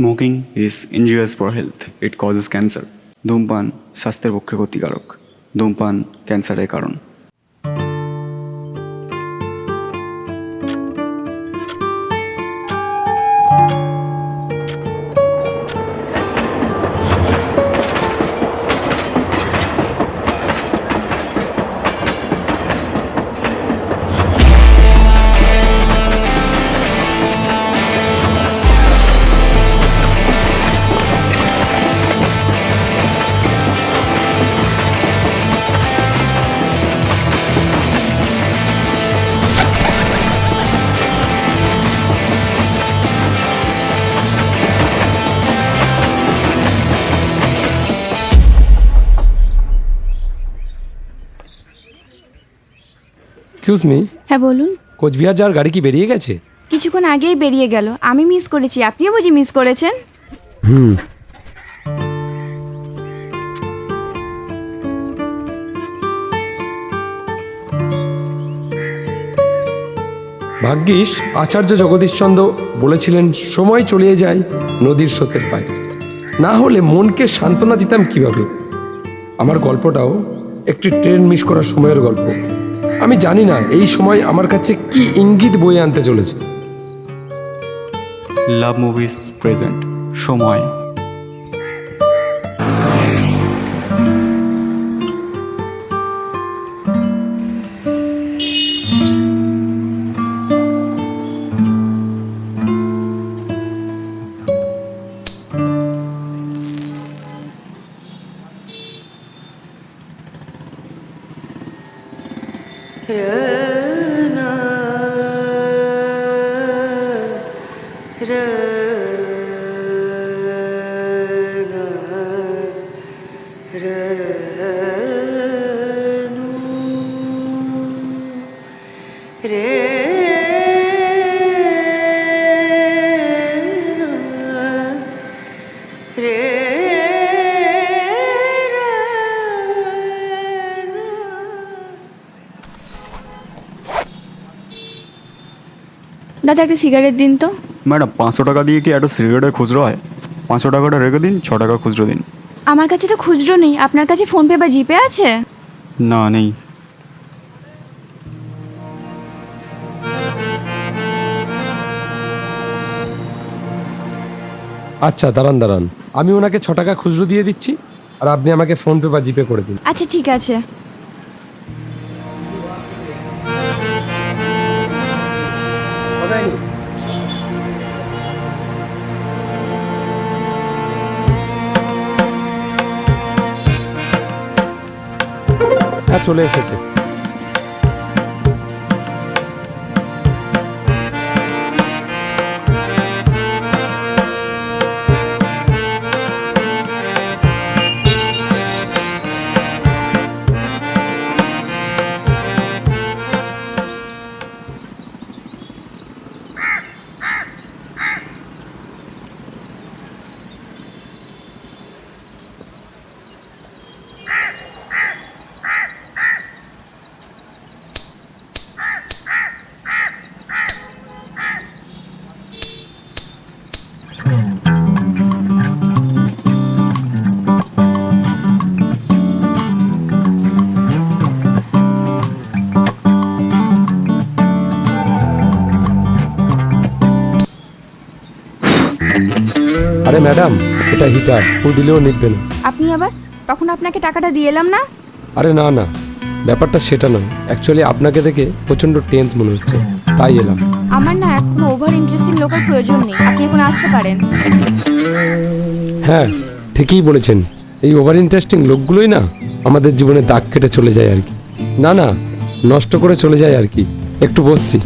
Smoking is injurious for health it causes cancer ধূমপান স্বাস্থ্যের পক্ষে ক্ষতিকারক। ধূমপান ক্যান্সারের কারণ। এক্সকিউজ মি হ্যাঁ বলুন। কোচবিহার যাওয়ার গাড়ি কি বেরিয়ে গেছে? কিছুক্ষণ আগেই বেরিয়ে গেল। আমি মিস করেছি। আপনিও বুঝি মিস করেছেন? হুম। ভাগ্যিস আচার্য জগদীশচন্দ্র বলেছিলেন সময় চলিয়ে যায় নদীর স্রোতের পায়। না হলে মনকে সান্ত্বনা দিতাম কীভাবে? আমার গল্পটাও একটি ট্রেন মিস করার সময়ের গল্প। আমি জানি না, এই সময় আমার কাছে কি ইঙ্গিত বয়ে আনতে চলেছে। লাভ মুভিজ প্রেজেন্ট সময়। দাদা একটা সিগারেট দিন তো। ম্যাডাম পাঁচশো টাকা দিয়ে কি একটা সিগারেটের খুচরো হয়? পাঁচশো টাকাটা রেখে দিন ছ টাকা খুচরো দিন। আমার কাছে তো খুচরো নেই। আপনার কাছে ফোনপে বা জিপে আছে? না নেই। আচ্ছা দাঁড়ান দাঁড়ান। আমি ওনাকে ছ টাকা খুচরো দিয়ে দিচ্ছি আর আপনি আমাকে ফোনপে বা জিপে করে দিন। আচ্ছা ঠিক আছে। চলে এসেছে। আরে ম্যাডাম এটা হিটার ও দিলেও নিবে না। আপনি আবার তখন আপনাকে টাকাটা দিয়ে এলাম না? আরে না না ব্যাপারটা সেটা নয়। অ্যাকচুয়ালি আপনাকে দেখে প্রচণ্ড টেন্স মনে হচ্ছে। তাই এলাম। আমার না এখন ওভার ইন্টারেস্টিং লোকের প্রয়োজন নেই। আপনি এখন আসতে পারেন। হ্যাঁ ঠিকই বলেছেন। এই ওভার ইন্টারেস্টিং লোকগুলোই না আমাদের জীবনে দাগ কেটে চলে যায় আর কি। না না নষ্ট করে চলে যায় আর কি। একটু বসছি।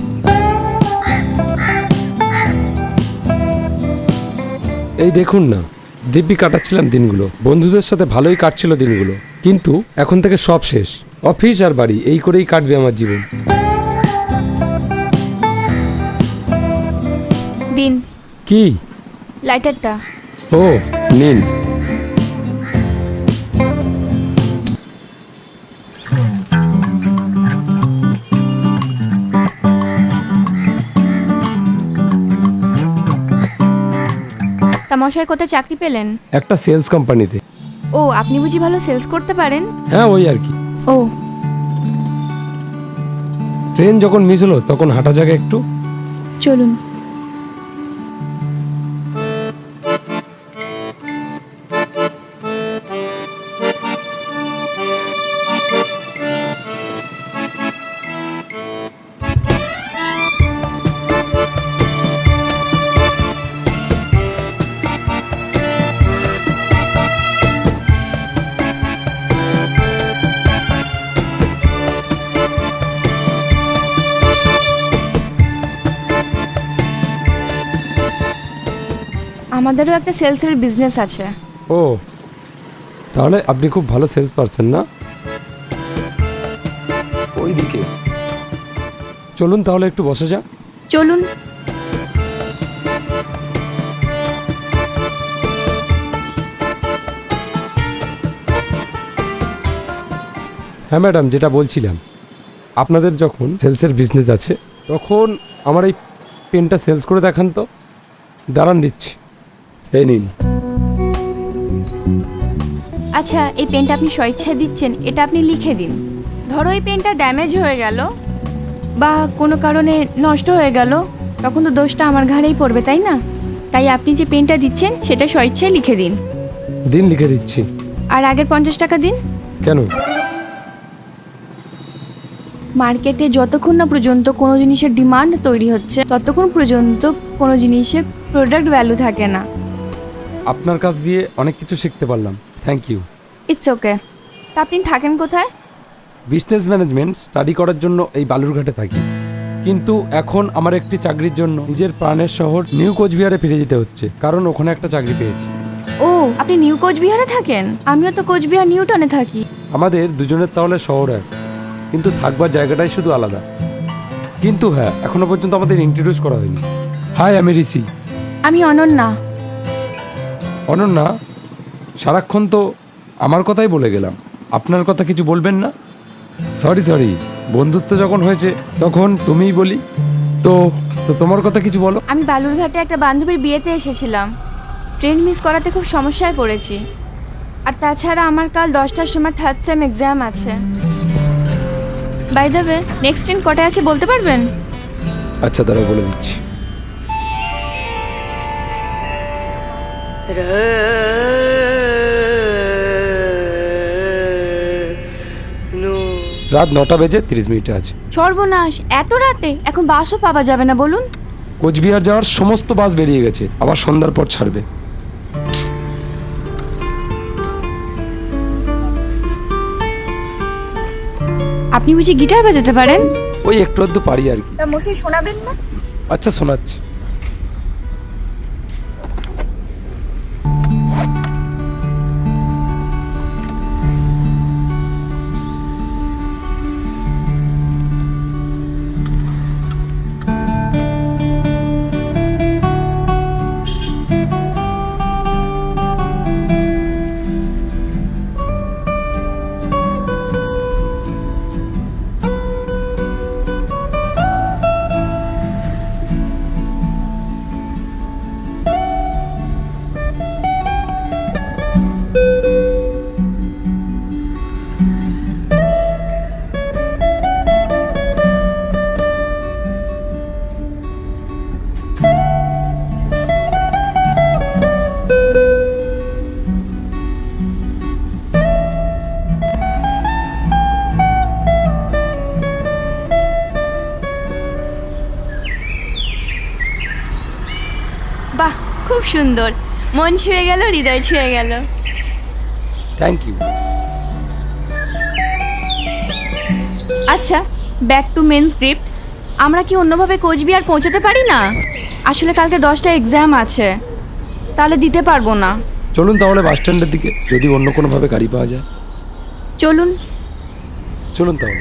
এই দেখুন না দিব্যি কাটাচ্ছিলাম দিনগুলো। বন্ধুদের সাথে ভালোই কাটছিল দিনগুলো। কিন্তু এখন থেকে সব শেষ। অফিস আর বাড়ি এই করেই কাটবে আমার জীবন। দিন। কি? লাইটারটা। ও নিন। মশাই কোথায় চাকরি পেলেন? একটা সেলস কোম্পানিতে। ও আপনি বুঝি ভালো সেলস করতে পারেন? হ্যাঁ ওই আর কি। ও। ট্রেন যখন মিস হলো তখন হাঁটা জায়গা একটু। চলুন। আমাদেরও একটা সেলসের বিজনেস আছে। ও তাহলে আপনি খুব ভালো সেলস পারসন না? ওইদিকে। চলুন তাহলে একটু বসে যাক চলুন। হ্যাঁ ম্যাডাম যেটা বলছিলাম আপনাদের যখন সেলসের বিজনেস আছে তখন আমার এই পেনটা সেলস করে দেখান তো। দাঁড়ান দিচ্ছি। এই নিন। আচ্ছা এই পেনটা আপনি স্বেচ্ছায় দিচ্ছেন এটা আপনি লিখে দিন। ধরো এই পেনটা ড্যামেজ হয়ে গেল বা কোনো কারণে নষ্ট হয়ে গেল তখন তো দোষটা আমার ঘাড়েই পড়বে তাই না? তাই আপনি যে পেনটা দিচ্ছেন সেটা স্বেচ্ছায় লিখে দিন। দিন লিখে দিচ্ছি। আর আগের পঞ্চাশ টাকা দিন। কেন? মার্কেটে যতক্ষণ না পর্যন্ত কোনো জিনিসের ডিমান্ড তৈরি হচ্ছে ততক্ষণ পর্যন্ত কোনো জিনিসের প্রোডাক্ট ভ্যালু থাকে না। আপনার কাছ দিয়ে অনেক কিছু শিখতে পারলাম। থ্যাংক ইউ ইটস ওকে তা আপনি থাকেন কোথায়? বিজনেস ম্যানেজমেন্ট স্টাডি করার জন্য এই বালুরঘাটে থাকি। কিন্তু এখন আমার একটি চাকরির জন্য নিজের প্রাণের শহর নিউ কোচবিহারে ফিরে যেতে হচ্ছে কারণ ওখানে একটা চাকরি পেয়েছি। ও আপনি নিউ কোচবিহারে থাকেন? আমিও তো কোচবিহার নিউটনে থাকি। আমাদের দুজনের তাহলে শহর এক কিন্তু থাকবার জায়গাটাই শুধু আলাদা। কিন্তু হ্যাঁ এখনও পর্যন্ত আমাদের ইন্ট্রোডিউস করা হয়নি। হাই আমি ঋষি। আমি অনন্যা। অনন্যা সারাক্ষণ তো আমার কথাই বলে গেলাম। আপনার কথা কিছু বলবেন না? সরি সরি বন্ধুত্ব যখন হয়েছে তখন তুমিই বলি। তো তো তোমার কথা কিছু বলো। আমি বালুরঘাটে একটা বান্ধবীর বিয়েতে এসেছিলাম। ট্রেন মিস করাতে খুব সমস্যায় পড়েছি। আর তাছাড়া আমার কাল দশটার সময় থার্ড সেম এক্সাম আছে। By the way next train কটায় আছে বলতে পারবেন? আচ্ছা দাঁড়া বলে দিচ্ছি। রাত নটা বেজে তিরিশ মিনিটে আছে সর্বনাশ এত রাতে? এখন বাসও পাওয়া যাবে না বলুন। কোচবিহার যাওয়ার সমস্ত বাস বেরিয়ে গেছে আবার সন্ধ্যার পর ছাড়বে। আপনি বুঝি গিটার বাজাতে পারেন? ওই একটু আধটু পারি আর কি। তা মশাই শোনাবেন না? আচ্ছা শোনাচ্ছি। সুন্দর। মন ছুঁয়ে গেল হৃদয় ছুঁয়ে গেল। থ্যাংক ইউ আচ্ছা ব্যাক টু মেন স্ক্রিপ্ট আমরা কি অন্যভাবে কোচবিহার পৌঁছাতে পারি না? আসলে কালকে দশটা এক্সাম আছে। তাহলে দিতে পারব না। চলুন তাহলে বাস স্ট্যান্ডের দিকে যদি অন্য কোনোভাবে গাড়ি পাওয়া যায়। চলুন। চলুন তাহলে।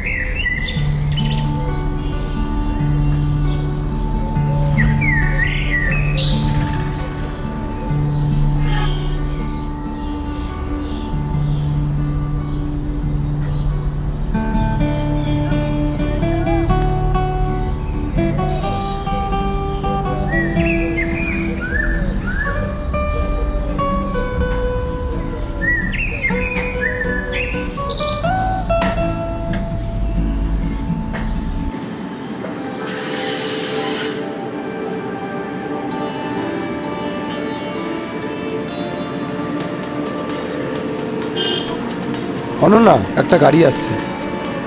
অনন্যা একটা গাড়ি আসছে।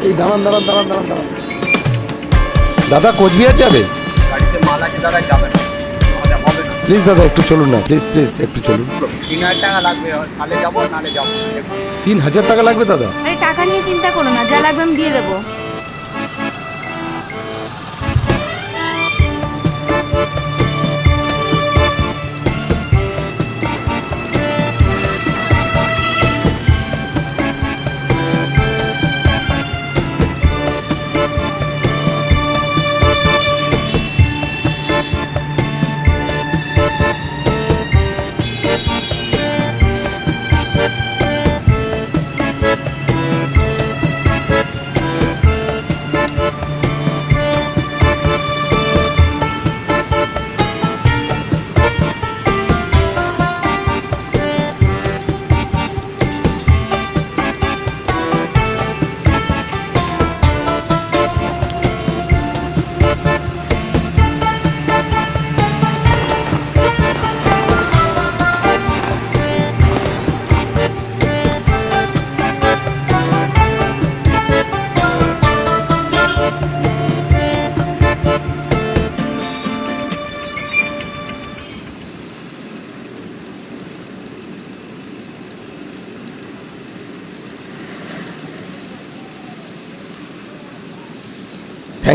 এই দাঁড়ান দাঁড়ান দাঁড়ান দাঁড়ান দাঁড়ান। দাদা কোচবিহার যাবে? গাড়িতে মাল আছে দাদা যাবে না। আমাদের হবে না। প্লিজ দাদা একটু চলুন না প্লিজ প্লিজ একটু চলুন। তিন হাজার টাকা লাগবে তাহলে যাব যাব তিন হাজার টাকা লাগবে দাদা? আরে টাকা নিয়ে চিন্তা করো না যা লাগবে আমি দিয়ে দেবো।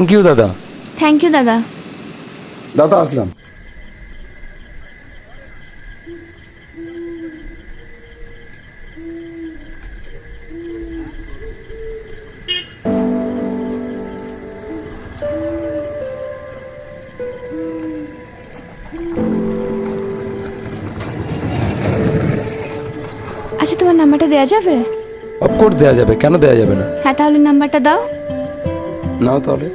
থ্যাংক ইউ দাদা। থ্যাংক ইউ দাদা। দাদা আসলাম। আচ্ছা তোমার নাম্বারটা দেওয়া যাবে? অফকোর্স দেওয়া যাবে। কেন দেওয়া যাবে না? হ্যাঁ তাহলে নাম্বারটা দাও। নাও তাহলে।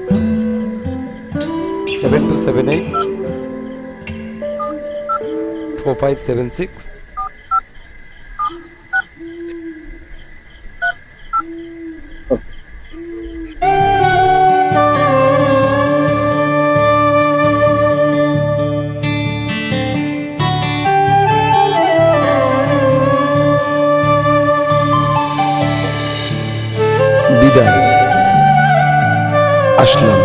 Seven two seven eight four five seven six আসলাম।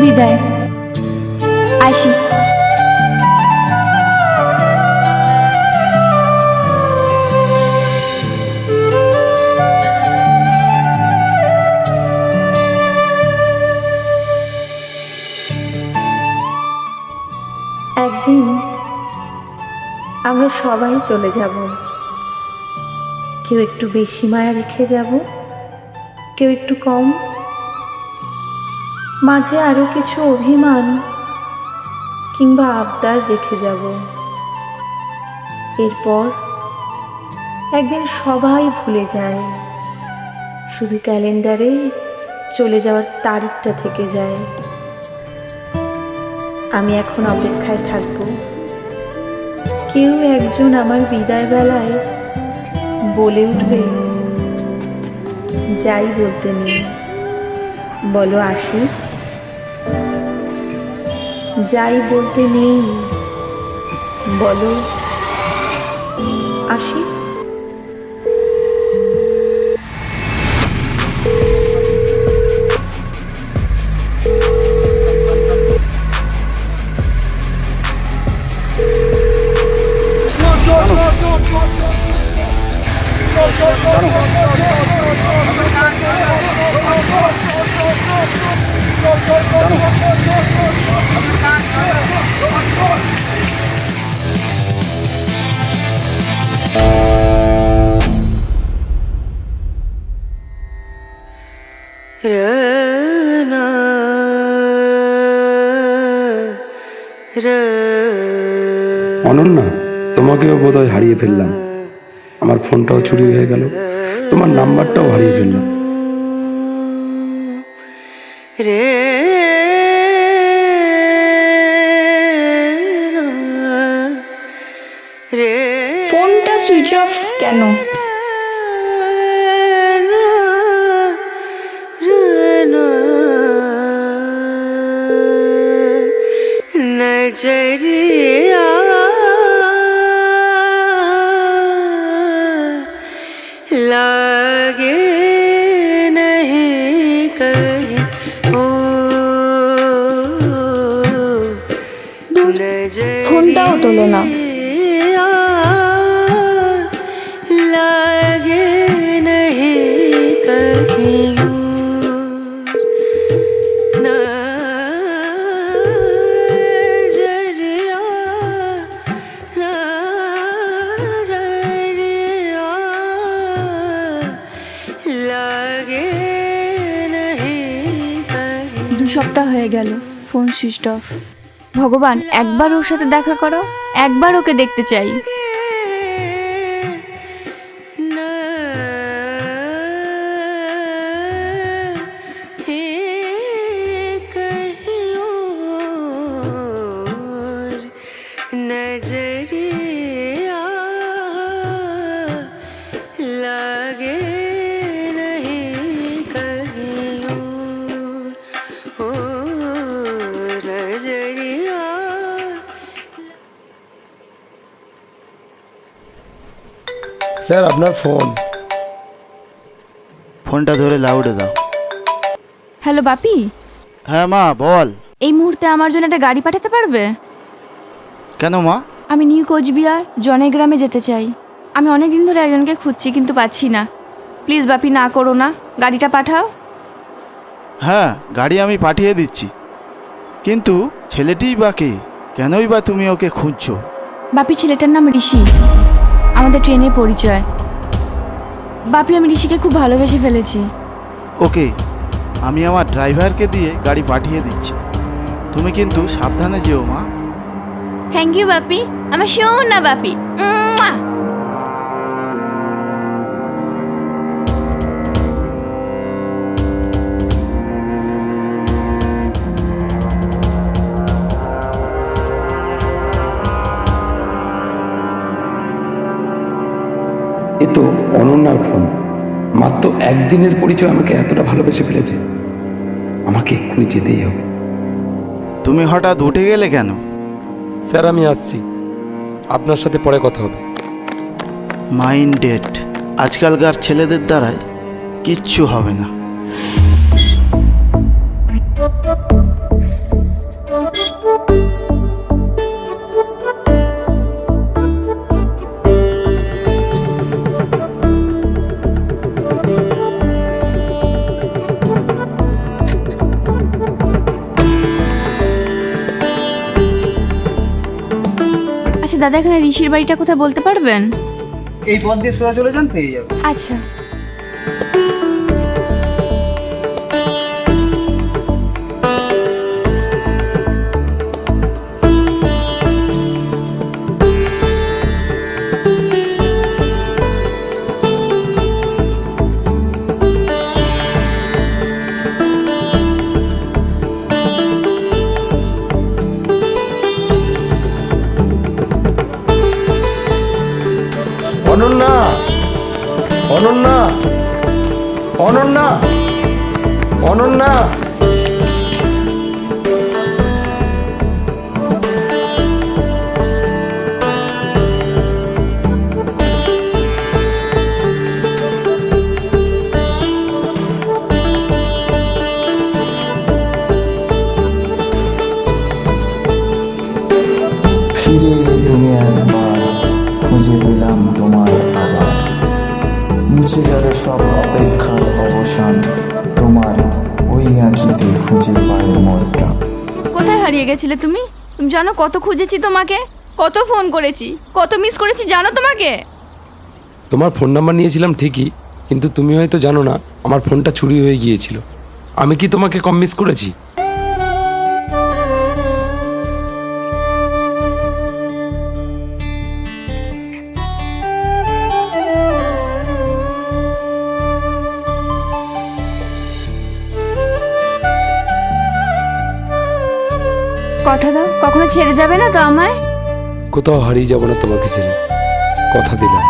বিদায়। আসি। একদিন আমরা সবাই চলে যাব। কেউ একটু বেশি মায়া রেখে যাব। কেউ একটু কম। মাঝে আরও কিছু অভিমান কিংবা আবদার রেখে যাব। এরপর একদিন সবাই ভুলে যায়। শুধু ক্যালেন্ডারে চলে যাওয়ার তারিখটা থেকে যায়। আমি এখন অপেক্ষায় থাকব। কেউ একজন আমার বিদায় বেলায় বলে উঠবে যাই বলতে নেই বলো আসি যাই বলতে নেই। বলো। আসি অনন্যা তোমাকেও বোধহয় হারিয়ে ফেললাম। আমার ফোনটাও চুরি হয়ে গেল। তোমার নাম্বারটাও হারিয়ে ফেললাম। ফোনটা সুইচ অফ কেন? Phone switch off. ভগবান একবার ওর সাথে দেখা করো একবার ওকে দেখতে চাই। স্যার আপনার ফোন। ফোনটা ধরে লাউডে দাও। হ্যালো বাপি? হ্যাঁ মা বল। এই মুহূর্তে আমার জন্য একটা গাড়ি পাঠাতে পারবে? কেন মা? আমি নিউ কোচবিহার জনে গ্রামে যেতে চাই। আমি অনেক দিন ধরে একজনকে খুঁজছি কিন্তু পাচ্ছি না। প্লিজ বাপি না করো না। গাড়িটা পাঠাও। হ্যাঁ গাড়ি আমি পাঠিয়ে দিচ্ছি। কিন্তু ছেলেটিই বা কে? কেনই বা তুমি ওকে খুঁজছো? বাপি ছেলেটার নাম ঋষি। আমাদের ট্রেনে পরিচয়। বাপি আমি ঋষিকে খুব ভালোবেসে ফেলেছি। ওকে আমি আমার ড্রাইভারকে দিয়ে গাড়ি পাঠিয়ে দিচ্ছি। তুমি কিন্তু সাবধানে যেও মা। থ্যাংক ইউ বাপি। আমার শোন না বাপি। উম্মুয়া! অনন্যার ফোন। মাত্র একদিনের পরিচয় আমাকে এতটা ভালোবেসে ফেলেছে। আমাকে এক্ষুনি যেতেই হবে। তুমি হঠাৎ উঠে গেলে কেন? স্যার আমি আসছি। আপনার সাথে পরে কথা হবে। মাইন্ড ডেট আজকালকার ছেলেদের দ্বারাই কিচ্ছু হবে না। দাদা এখানে ঋষির বাড়িটা কোথায় বলতে পারবেন? এই পথ দিয়ে সোজা চলে যান পেয়ে যাবেন। আচ্ছা। অনন্যা অনন্যা অনন্যা। গেছিলে তুমি? তুমি জানো কত খুঁজেছি তোমাকে? কত ফোন করেছি? কত মিস করেছি জানো তোমাকে? তোমার ফোন নাম্বার নিয়েছিলাম ঠিকই, কিন্তু তুমি হয়তো জানো না, আমার ফোনটা চুরি হয়ে গিয়েছিল। আমি কি তোমাকে কম মিস করেছি? কথা দাও কখনো ছেড়ে যাবে না তো আমায়? কোথাও হারিয়ে যাব না তোমাকে ছেড়ে। কথা দিলাম।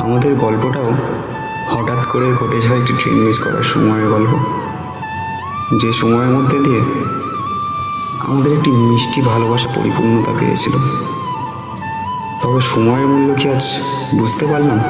আমাদের গল্পটাও হঠাৎ করে ঘটে যাওয়া একটি ট্রেন মিস করার সময়ের গল্প। যে সময়ের মধ্যে দিয়ে আমাদের একটি মিষ্টি ভালোবাসা পরিপূর্ণতা পেয়েছিল। তবে সময়ের মূল্য কি আজ বুঝতে পারলাম?